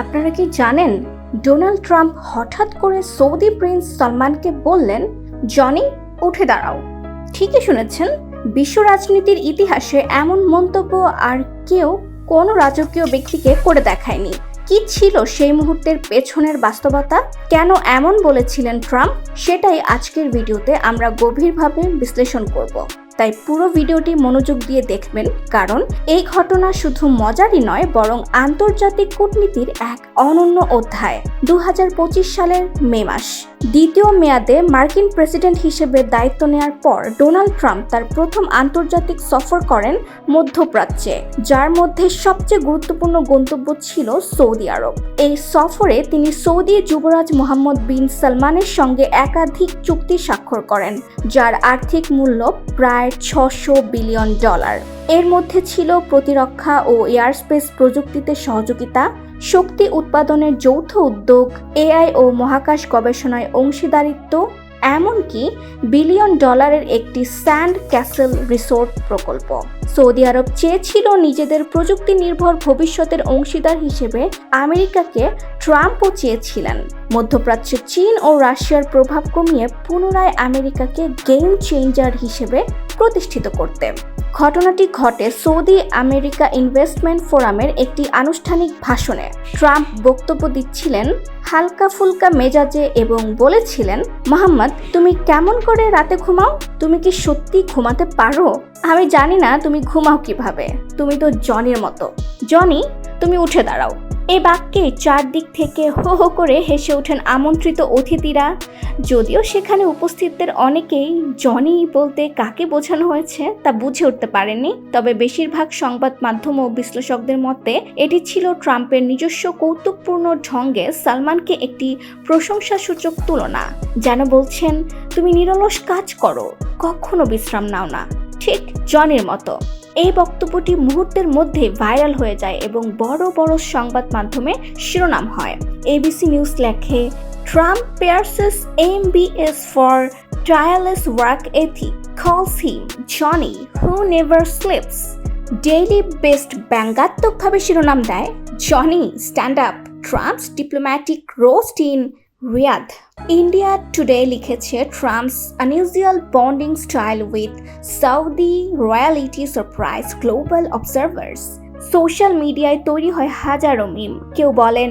আপনারা কি জানেন ডোনাল্ড ট্রাম্প হঠাৎ করে সৌদি প্রিন্স সলমানকে বললেন, জনি, উঠে দাঁড়াও ঠিকই শুনেছেন, বিশ্ব রাজনীতির ইতিহাসে এমন মন্তব্য আর কেউ কোনো রাজকীয় ব্যক্তিকে করে দেখায়নি। কি ছিল সেই মুহূর্তের পেছনের বাস্তবতা? কেন এমন বলেছিলেন ট্রাম্প? সেটাই আজকের ভিডিওতে আমরা গভীরভাবে বিশ্লেষণ করব। তাই পুরো ভিডিওটি মনোযোগ দিয়ে দেখবেন, কারণ এই ঘটনা শুধু মজারই নয়, বরং আন্তর্জাতিক কূটনীতির এক অনন্য অধ্যায় দু হাজার পঁচিশ সালের মে মাস। দ্বিতীয় মেয়াদে মার্কিন প্রেসিডেন্ট হিসেবে দায়িত্ব নেওয়ার পর ডোনাল্ড ট্রাম্প তার প্রথম আন্তর্জাতিক সফর করেন মধ্যপ্রাচ্যে, যার মধ্যে সবচেয়ে গুরুত্বপূর্ণ গন্তব্য ছিল সৌদি আরব। এই সফরে তিনি সৌদি যুবরাজ মোহাম্মদ বিন সালমানের সঙ্গে একাধিক চুক্তি স্বাক্ষর করেন, যার আর্থিক মূল্য প্রায় ছশো বিলিয়ন ডলার। এর মধ্যে ছিল প্রতিরক্ষা ও এয়ারস্পেস প্রযুক্তিতে সহযোগিতা, শক্তি উৎপাদনের যৌথ উদ্যোগ, এআই ও মহাকাশ গবেষণায় অংশীদারিত্ব, এমনকি বিলিয়ন ডলারের একটি স্যান্ড ক্যাসেল রিসোর্ট প্রকল্প। সৌদি আরব চেয়েছিল নিজেদের প্রযুক্তি নির্ভর ভবিষ্যতের অংশীদার হিসেবে আমেরিকাকে ট্রাম্পও চেয়েছিলেন। মধ্যপ্রাচ্যে চীন ও রাশিয়ার প্রভাব কমিয়ে পুনরায় আমেরিকাকে গেম চেঞ্জার হিসেবে প্রতিষ্ঠিত করতে। ঘটনাটি ঘটে সৌদি আমেরিকা ইনভেস্টমেন্ট ফোরামের একটি আনুষ্ঠানিক ভাষণে। ট্রাম্প বক্তব্য দিচ্ছিলেন, হালকা ফুলকা মেজাজে এবং বলেছিলেন, মোহাম্মদ, তুমি কেমন করে রাতে ঘুমাও? তুমি কি সত্যি ঘুমাতে পারো? আমি জানি না তুমি ঘুমাও কীভাবে। তুমি তো জনির মতো। জনি, তুমি উঠে দাঁড়াও। এ বাক্যে চারদিক থেকে হো হো করে হেসে ওঠেন আমন্ত্রিত অতিথিরা। যদিও সেখানে উপস্থিতদের অনেকেই জনি বলতে কাকে বোঝানো হয়েছে তা বুঝে উঠতে পারেননি। তবে বেশিরভাগ সংবাদ মাধ্যম ও বিশ্লেষকদের মতে, এটি ছিল ট্রাম্পের নিজস্ব কৌতুকপূর্ণ ঢঙ্গে সালমানকে একটি প্রশংসাসূচক তুলনা, যেন বলছেন, তুমি নিরলস কাজ করো, কখনো বিশ্রাম নাও না। ঠিক জনির মতো। এই বক্তব্যটি মুহূর্তের মধ্যে ভাইরাল হয়ে যায় এবং বড় বড় সংবাদ মাধ্যমে শিরোনাম হয় এবিসি নিউজ লেখে Trump praises M B S for tireless work ethic, calls him Johnny who never sleeps. Daily Beast ব্যঙ্গাত্মকভাবে শিরোনাম দেয় Johnny stand up Trump's diplomatic roast in Riyadh. India Today লিখেছে, Trump's unusual bonding style with Saudi royalty surprise global observers social মিডিয়ায় তৈরি হয় হাজারো মিম। কেউ বলেন,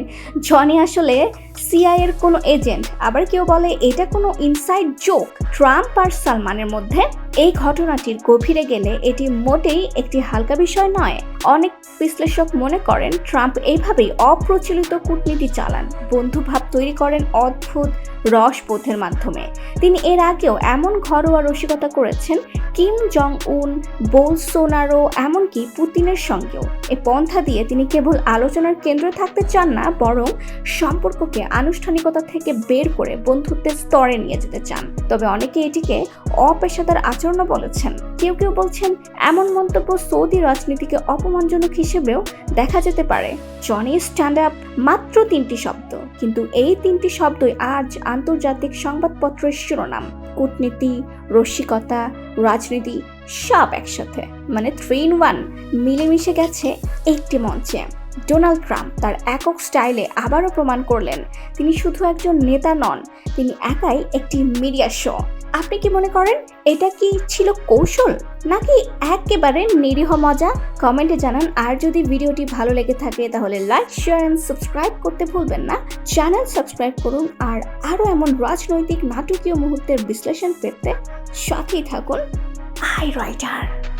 Johnny আসলে সিআই এর কোনো এজেন্ট, আবার কেউ বলে এটা কোনো ইনসাইড জোক ট্রাম্প আর সালমানের মধ্যে? এই ঘটনাটির গভীরে গেলে এটি মোটেই একটি হালকা বিষয় নয়। অনেক বিশ্লেষক মনে করেন ট্রাম্প এইভাবেই অপ্রচলিত কূটনীতি চালান, বন্ধুভাব তৈরি করেন অদ্ভুত রসবোধের মাধ্যমে। তিনি এর আগেও এমন ঘরোয়া রসিকতা করেছেন কিম জং উন বোলসোনারো এমনকি পুতিনের সঙ্গেও। এ পন্থা দিয়ে তিনি কেবল আলোচনার কেন্দ্রে থাকতে চান না, বরং সম্পর্ককে আনুষ্ঠানিকতা থেকে বের করে বন্ধুত্বের স্তরে নিয়ে যেতে চান। তবে অনেকে এটিকে অপেশাদার আচরণও বলেছেন। কেউ কেউ বলছেন, এমন মন্তব্য সৌদি রাজনীতিকে অপমানজনক হিসেবেও দেখা যেতে পারে। জনি স্ট্যান্ড আপ মাত্র তিনটি শব্দ, কিন্তু এই তিনটি শব্দই আজ আন্তর্জাতিক সংবাদপত্রের শিরোনাম। কূটনীতি, রসিকতা, রাজনীতি সব একসাথে। মানে থ্রি ইন ওয়ান মিলেমিশে গেছে একটি মঞ্চে। ডোনাল্ড ট্রাম্প তার একক স্টাইলে আবারও প্রমাণ করলেন। তিনি শুধু একজন নেতা নন, তিনি একাই একটি মিডিয়া শো। আপনি কি মনে করেন এটা কি ছিল কৌশল নাকি একেবারে নিরীহ মজা? কমেন্টে জানান। আর যদি ভিডিওটি ভালো লেগে থাকে তাহলে লাইক, শেয়ার অ্যান্ড সাবস্ক্রাইব করতে ভুলবেন না। চ্যানেল সাবস্ক্রাইব করুন আর আরও এমন রাজনৈতিক নাটকীয় মুহূর্তের বিশ্লেষণ পেতে সাথেই থাকুন। I writer.